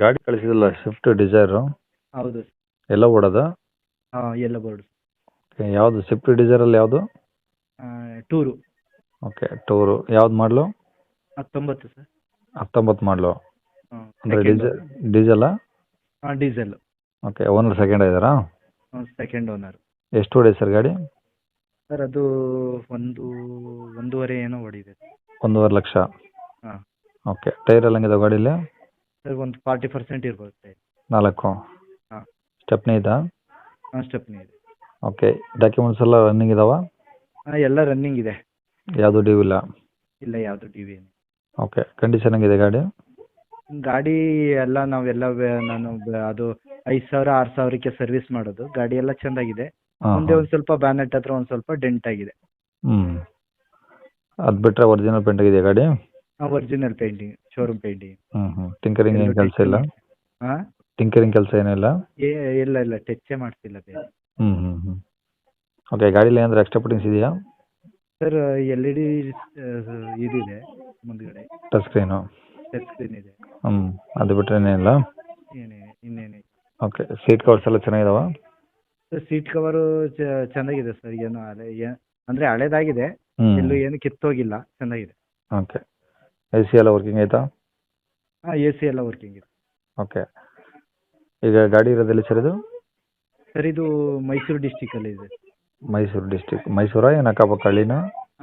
ಗಾಡಿ ಕಳಿಸಿದಲ್ಲ Swift Dzire ಹೌದು. ಎಲ್ಲ ಓಡೋದ? ಹಾಂ ಎಲ್ಲ ಬೋರ್ಡ್ ಯಾವುದು? ಸ್ವಿಫ್ಟ್ ಡಿಸೈರಲ್ಲಿ ಯಾವುದು? ಟೂರು. Okay tour. ಯಾವ್ದು ಮಾಡಲು? ಹತ್ತೊಂಬತ್ತು ಸರ್. ಹತ್ತೊಂಬತ್ತು ಮಾಡಲು. ಹಾಂ ಅಂದರೆ ಡೀಸೆಲ್ ಡೀಸೆಲ್ಲ ಹಾಂ ಡೀಸೆಲ್. ಓಕೆ ಓನರ್ ಸೆಕೆಂಡ್ ಇದ್ದಾರಾ? ಸೆಕೆಂಡ್ ಓನರ್ ಎಷ್ಟು ಹೊಡೆ ಸರ್ ಗಾಡಿ? ಸರ್ ಅದು ಒಂದು ಒಂದೂವರೆ ಏನೋ ಹೊಡಿದೆ ಒಂದೂವರೆ ಲಕ್ಷ. ಹಾಂ. ಓಕೆ ಟೈರ್ ಎಲ್ಲ ಹಂಗಿದೆ ಗಾಡೀಲಿ? ಒಂದು ಫಾರ್ಟಿ ಪರ್ಸೆಂಟ್ ಇರ್ಬೋದು ನಾಲ್ಕು? ಹಾ. ಸ್ಟೆಪ್ನಿ ಇದಾ? ಹಾಂ ಸ್ಟೆಪ್ನಿ ಇದೆ. ಓಕೆ ಡಾಕ್ಯುಮೆಂಟ್ಸ್ ಎಲ್ಲ ರನ್ನಿಂಗ್ ಇದಾವ? ಹಾಂ ಎಲ್ಲ ರನ್ನಿಂಗ್ ಇದೆ. ಯಾವುದು ಡ್ಯೂ ಇಲ್ಲ? ಇಲ್ಲ ಯಾವುದು ಡಿ ವಿ ಓಕೆ ಕಂಡೀಷನ್ ಹೆಂಗಿದೆ ಗಾಡಿ? ಗಾಡಿ ಎಲ್ಲ ನಾವೆಲ್ಲ ನಾನು ಬೆ- ಅದು ಐದು ಸಾವಿರ ಆರು ಸಾವಿರಕ್ಕೆ ಸರ್ವಿಸ್ ಮಾಡೋದು. ಗಾಡಿ ಎಲ್ಲ ಚೆಂದಾಗಿದೆ. ಹಾಂ ಮುಂದೆ ಒಂದು ಸ್ವಲ್ಪ ಬ್ಯಾನೆಟ್ ಹತ್ರ ಒಂದು ಸ್ವಲ್ಪ ಡೆಂಟ್ ಆಗಿದೆ. ಹ್ಞೂ ಅದು ಬಿಟ್ಟರೆ ಒರಿಜಿನಲ್ ಪೇಂಟ್ ಆಗಿದೆಯಾ ಗಾಡಿ? ಒರಿಜಿನಲ್ ಪೇಂಟಿಂಗ್ ಶೋರೂಮ್ ಪೇಂಟಿಂಗ್ ಹ್ಮ್ ಹ್ಞೂ ಟಿಂಕರಿಂಗ್ ಏನು ಕೆಲಸ ಇಲ್ಲ? ಹಾ ಟಿಂಕರಿಂಗ್ ಕೆಲಸ ಏನಿಲ್ಲ? ಏ ಇಲ್ಲ ಇಲ್ಲ. ಟೆಚ್ಚೇ ಮಾಡ್ತಿಲ್ಲ ಬೇರೆ. ಹ್ಞೂ ಹ್ಞೂ ಓಕೆ ಗಾಡಿಲಿ ಏನಾದರೂ ಎಕ್ಸ್ಟ್ರಾ ಪುಟಿಂಗ್ಸ್ ಇದೆಯಾ? ಸರ್ ಎಲ್ ಇ ಡಿ ಇದಿದೆ ಮುಂದ್ಗಡೆ. ಟಚ್ ಸ್ಕ್ರೀನು ಟಚ್ ಸ್ಕ್ರೀನ್ ಇದೆ. ಹ್ಞೂ ಅದು ಬಿಟ್ಟರೆ ಏನಿಲ್ಲ ಏನೇ ಇನ್ನೇನೆ. ಓಕೆ ಸೀಟ್ ಕವರ್ಸ್ ಎಲ್ಲ ಚೆನ್ನಾಗಿದಾವ? ಸರ್ ಸೀಟ್ ಕವರು ಚೆನ್ನಾಗಿದೆ ಸರ್ ಏನು ಹಳೆ ಏ- ಅಂದ್ರೆ ಹಳೇದಾಗಿದೆ. ಇಲ್ಲೂ ಎಲ್ಲೂ ಏನು ಕಿತ್ತೋಗಿಲ್ಲ. ಚೆನ್ನಾಗಿದೆ. ಓಕೆ ಎ ಸಿ ಎಲ್ಲ ವರ್ಕಿಂಗ್ ಆಯಿತಾ? ಹಾಂ ಎ ಸಿ ಎಲ್ಲ ವರ್ಕಿಂಗ್ ಇದೆ. ಓಕೆ ಈಗ ಗಾಡಿ ಇರೋದೆಲ್ಲ ಸರ್ ಇದು? ಸರ್ ಇದು ಮೈಸೂರು ಡಿಸ್ಟಿಕಲ್ಲಿ ಇದೆ. ಮೈಸೂರು ಡಿಸ್ಟಿಕ್ ಮೈಸೂರ? ಏನು ಅಕ್ಕಪಕ್ಕ ಹಳ್ಳಿನ?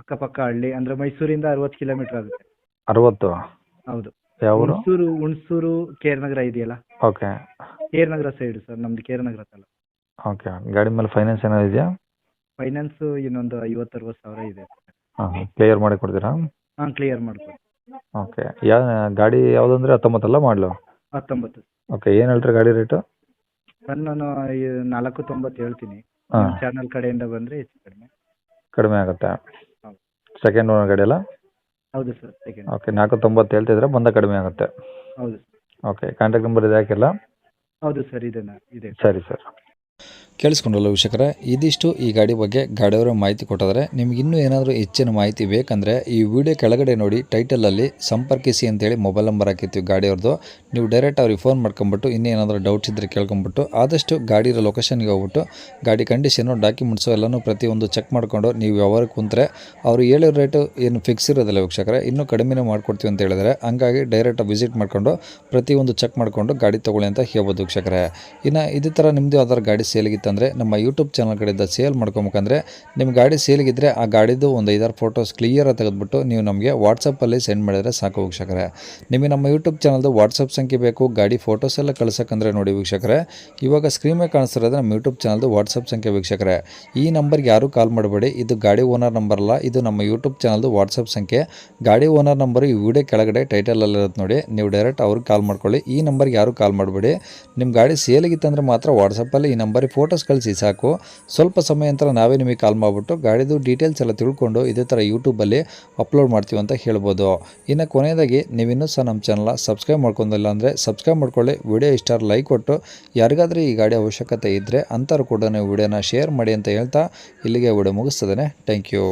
ಅಕ್ಕಪಕ್ಕ ಹಳ್ಳಿ. ಅಂದ್ರೆ ಮೈಸೂರಿಂದ ಅರವತ್ತು ಕಿಲೋಮೀಟರ್ ಆಗುತ್ತೆ. ಅರವತ್ತು? ಹೌದು. ಯಾವ ಊರು ಹುಣಸೂರು ಹುಣಸೂರು ಕೇರ್ನಗರ ಇದೆಯಲ್ಲ? ಓಕೆ ಕೇರ್ನಗರ ಸೈಡ್ ಸರ್ ನಮ್ದು ಕೇರ್ನಗರ ತಾಲ ಓಕೆ ಗಾಡಿ ಮೇಲೆ ಫೈನಾನ್ಸ್ ಏನಾದ್ರು ಇದೆಯಾ? ಫೈನಾನ್ಸ್ ಇನ್ನೊಂದು ಐವತ್ತು ಅರವತ್ತು ಸಾವಿರ ಇದೆ. ಹಾಂ ಹಾಂ. ಕ್ಲಿಯರ್ ಮಾಡಿ ಕೊಡ್ತೀರಾ? ಹಾಂ ಕ್ಲಿಯರ್ ಮಾಡ್ಕೊಡಿ ಓಕೆ. ಯಾ ಗಾಡಿ ಯಾವುದಂದ್ರೆ ಹತ್ತೊಂಬತ್ತಲ್ಲ ಮಾಡಲು ಹತ್ತೊಂಬತ್ತು. ಓಕೆ ಏನು ಹೇಳ್ತೀರಾ ಗಾಡಿ ರೇಟು ಸರ್ ನಾನು ಈ ನಾಲ್ಕು ತೊಂಬತ್ತು ಹೇಳ್ತೀನಿ. ಹಾಂ. ಚಾನಲ್ ಕಡೆಯಿಂದ ಬಂದರೆ ಹೆಚ್ಚು ಕಡಿಮೆ. ಕಡಿಮೆ ಆಗುತ್ತೆ? ಹೌದು. ಸೆಕೆಂಡ್ ಓನರ್ ಗಾಡಿ ಅಲ್ಲ? ಹೌದು ಸರ್ ಸೆಕೆಂಡ್ ಓಕೆ ನಾಲ್ಕು ತೊಂಬತ್ತು ಹೇಳ್ತಿದ್ರೆ ಬಂದ ಕಡಿಮೆ ಆಗುತ್ತೆ. ಹೌದು ಓಕೆ ಕಾಂಟ್ಯಾಕ್ಟ್ ನಂಬರ್ ಇದೆ ಹಾಕಿಲ್ಲ ಹೌದು ಸರ್ ಇದೆ ಇದೆ. ಸರಿ ಸರ್. ಕೇಳಿಸ್ಕೊಂಡಲ್ಲ ವೀಕ್ಷಕರೇ, ಇದಿಷ್ಟು ಈ ಗಾಡಿ ಬಗ್ಗೆ ಗಾಡಿಯವರ ಮಾಹಿತಿ ಕೊಟ್ಟಿದ್ದಾರೆ. ನಿಮ್ಗೆ ಇನ್ನೂ ಏನಾದರೂ ಹೆಚ್ಚಿನ ಮಾಹಿತಿ ಬೇಕಂದರೆ ಈ ವಿಡಿಯೋ ಕೆಳಗಡೆ ನೋಡಿ ಟೈಟಲಲ್ಲಿ ಸಂಪರ್ಕಿಸಿ ಅಂತೇಳಿ ಮೊಬೈಲ್ ನಂಬರ್ ಹಾಕಿರ್ತೀವಿ ಗಾಡಿಯವ್ರದ್ದು. ನೀವು ಡೈರೆಕ್ಟ್ ಅವ್ರಿಗೆ ಫೋನ್ ಮಾಡ್ಕೊಂಬಿಟ್ಟು, ಇನ್ನೂ ಏನಾದರೂ ಡೌಟ್ಸ್ ಇದ್ದರೆ ಕೇಳ್ಕೊಂಬಿಟ್ಟು, ಆದಷ್ಟು ಗಾಡಿ ಇರೋ ಲೊಕೇಶನ್ಗೆ ಹೋಗ್ಬಿಟ್ಟು, ಗಾಡಿ ಕಂಡೀಷನು ಡಾಕ್ಯುಮೆಂಟ್ಸು ಎಲ್ಲನೂ ಪ್ರತಿಯೊಂದು ಚೆಕ್ ಮಾಡಿಕೊಂಡು, ನೀವು ಯಾವಾಗ ಕುಂತ್ರೆ ಅವರು ಹೇಳೋ ರೇಟು ಏನು ಫಿಕ್ಸ್ ಇರೋದಿಲ್ಲ ವೀಕ್ಷಕರೇ, ಇನ್ನೂ ಕಡಿಮೆನೇ ಮಾಡ್ಕೊಡ್ತೀವಿ ಅಂತ ಹೇಳಿದರೆ ಹಂಗಾಗಿ ಡೈರೆಕ್ಟ್ ವಿಸಿಟ್ ಮಾಡಿಕೊಂಡು, ಪ್ರತಿಯೊಂದು ಚೆಕ್ ಮಾಡಿಕೊಂಡು ಗಾಡಿ ತೊಗೊಳ್ಳಿ ಅಂತ ಹೇಳ್ಬೋದು ವೀಕ್ಷಕರೇ. ಇನ್ನು ಇದೇ ಥರ ನಿಮ್ಮದು ಯಾವ್ದಾರು ಗಾಡಿ ಸೇಲಿಗಿತ್ತಂದರೆ ನಮ್ಮ ಯೂಟ್ಯೂಬ್ ಚಾನಲ್ ಕಡೆಯಿಂದ ಸೇಲ್ ಮಾಡ್ಕೊಬೇಕಂದ್ರೆ ನಿಮ್ಮ ಗಾಡಿ ಸೇಲಿಗಿದ್ರೆ ಆ ಗಾಡಿದು ಒಂದು ಐದಾರು ಫೋಟೋಸ್ ಕ್ಲಿಯರಾಗಿ ತೆಗೆದುಬಿಟ್ಟು ನೀವು ನಮಗೆ ವಾಟ್ಸಪ್ಪಲ್ಲಿ ಸೆಂಡ್ ಮಾಡಿದರೆ ಸಾಕು ವೀಕ್ಷಕರೇ. ನಿಮಗೆ ನಮ್ಮ ಯೂಟ್ಯೂಬ್ ಚಾನಲ್ದು ವಾಟ್ಸಪ್ ಸಂಖ್ಯೆ ಬೇಕು, ಗಾಡಿ ಫೋಟೋಸ್ ಎಲ್ಲ ಕಳ್ಸೋಕ್ಕಂದ್ರೆ ನೋಡಿ ವೀಕ್ಷಕರೇ. ಇವಾಗ ಸ್ಕ್ರೀನ್ ಮೇಲೆ ನಮ್ಮ ಯೂಟ್ಯೂಬ್ ಚಾನಲ್ದು ವಾಟ್ಸಪ್ ಸಂಖ್ಯೆ ವೀಕ್ಷಕರೇ. ಈ ನಂಬರ್ಗೆ ಯಾರೂ ಕಾಲ್ ಮಾಡಬೇಡಿ. ಇದು ಗಾಡಿ ಓನರ್ ನಂಬರ್ ಅಲ್ಲ, ಇದು ನಮ್ಮ ಯೂಟ್ಯೂಬ್ ಚಾನಲ್ದು ವಾಟ್ಸಪ್ ಸಂಖ್ಯೆ. ಗಾಡಿ ಓನರ್ ನಂಬರ್ ಈ ವಿಡಿಯೋ ಕೆಳಗಡೆ ಟೈಟಲಲ್ಲಿರುತ್ತೆ ನೋಡಿ, ನೀವು ಡೈರೆಕ್ಟ್ ಅವ್ರಿಗೆ ಕಾಲ್ ಮಾಡ್ಕೊಳ್ಳಿ. ಈ ನಂಬರ್ಗೆ ಯಾರೂ ಕಾಲ್ ಮಾಡಬೇಡಿ. ನಿಮ್ಮ ಗಾಡಿ ಸೇಲಿಗಿತ್ತಂದ್ರೆ ಮಾತ್ರ ವಾಟ್ಸಪ್ಪಲ್ಲಿ ಈ ನಂಬರಿಗೆ ಫೋಟೋಸ್ ಕಳಿಸಿ, ಸಾಕು. ಸ್ವಲ್ಪ ಸಮಯ ನಂತರ ನಾವೇ ನಿಮಗೆ ಕಾಲ್ ಮಾಡಿಬಿಟ್ಟು ಗಾಡಿದು ಡೀಟೇಲ್ಸ್ ಎಲ್ಲ ತಿಳ್ಕೊಂಡು ಇದೇ ಥರ ಯೂಟ್ಯೂಬಲ್ಲಿ ಅಪ್ಲೋಡ್ ಮಾಡ್ತೀವಿ ಅಂತ ಹೇಳ್ಬೋದು. ಇನ್ನು ಕೊನೆಯದಾಗಿ ನೀವಿನ್ನೂ ಸಹ ನಮ್ಮ ಚಾನಲ್ನ ಸಬ್ಸ್ಕ್ರೈಬ್ ಮಾಡ್ಕೊಂಡಿಲ್ಲ ಅಂದರೆ ಸಬ್ಸ್ಕ್ರೈಬ್ ಮಾಡ್ಕೊಳ್ಳಿ. ವಿಡಿಯೋ ಇಷ್ಟ ಲೈಕ್ ಕೊಟ್ಟು. ಯಾರಿಗಾದ್ರೂ ಈ ಗಾಡಿ ಅವಶ್ಯಕತೆ ಇದ್ದರೆ ಅಂಥವ್ರು ಕೂಡ ನೀವು ವಿಡಿಯೋನ ಶೇರ್ ಮಾಡಿ ಅಂತ ಹೇಳ್ತಾ ಇಲ್ಲಿಗೆ ವಿಡಿಯೋ ಮುಗಿಸ್ತದೆ ಥ್ಯಾಂಕ್ ಯು